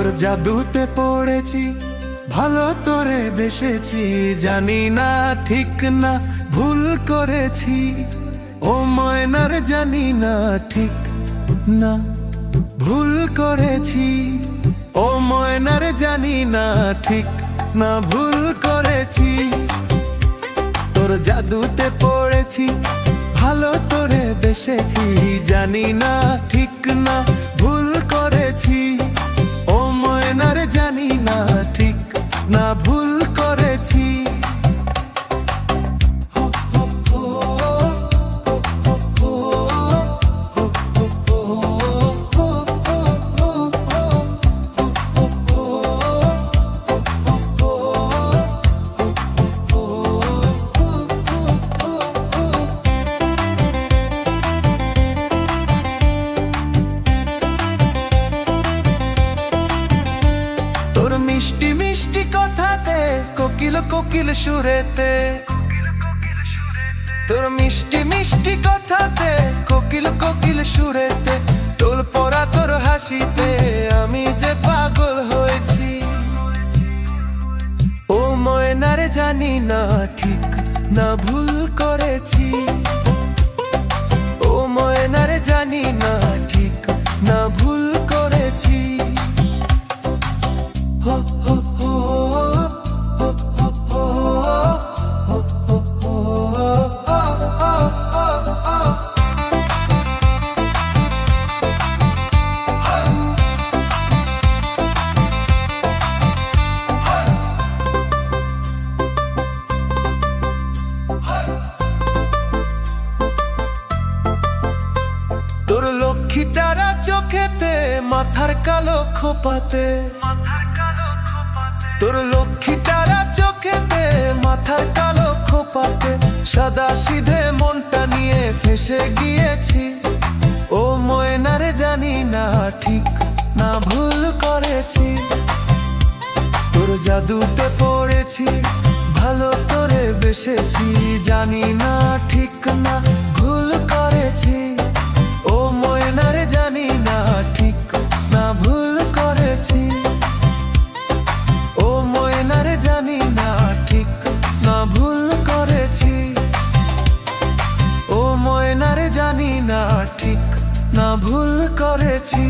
জাদুতে পড়েছি, ভালো তোরে বেসেছি, জানি না ঠিক না, ভুল করেছি। ও ময়নার জানি না ঠিক না, ভুল করেছি। ও ময়নার জানি না ঠিক না, ভুল করেছি। তোর জাদুতে পড়েছি, ভালো তোরে বেসেছি, জানি না ঠিক না tea. কোকিল সুরেতে। তোর মিষ্টি মিষ্টি কথাতে কোকিল কোকিল সুরেতে। টোল পরা তোর হাসিতে আমি যে পাগল হয়েছি। ও ময়নারে জানি না ঠিক, না ভুল করেছি। ও ময়নারে জানি না মাথার কালো খোপাতে। তোর লক্ষ্মীটারা চোখেতে মাথার কালো খোপাতে। সাদা সিধে মনটা নিয়ে ফেসে গিয়েছি। ও ময়নারে জানি না ঠিক না ভুল করেছি। তোর জাদুতে পড়েছি ভালো তোরে বেসেছি। জানি না ঠিক না ভুল করেছি। ও রে জানি না ঠিক না ভুল করেছি।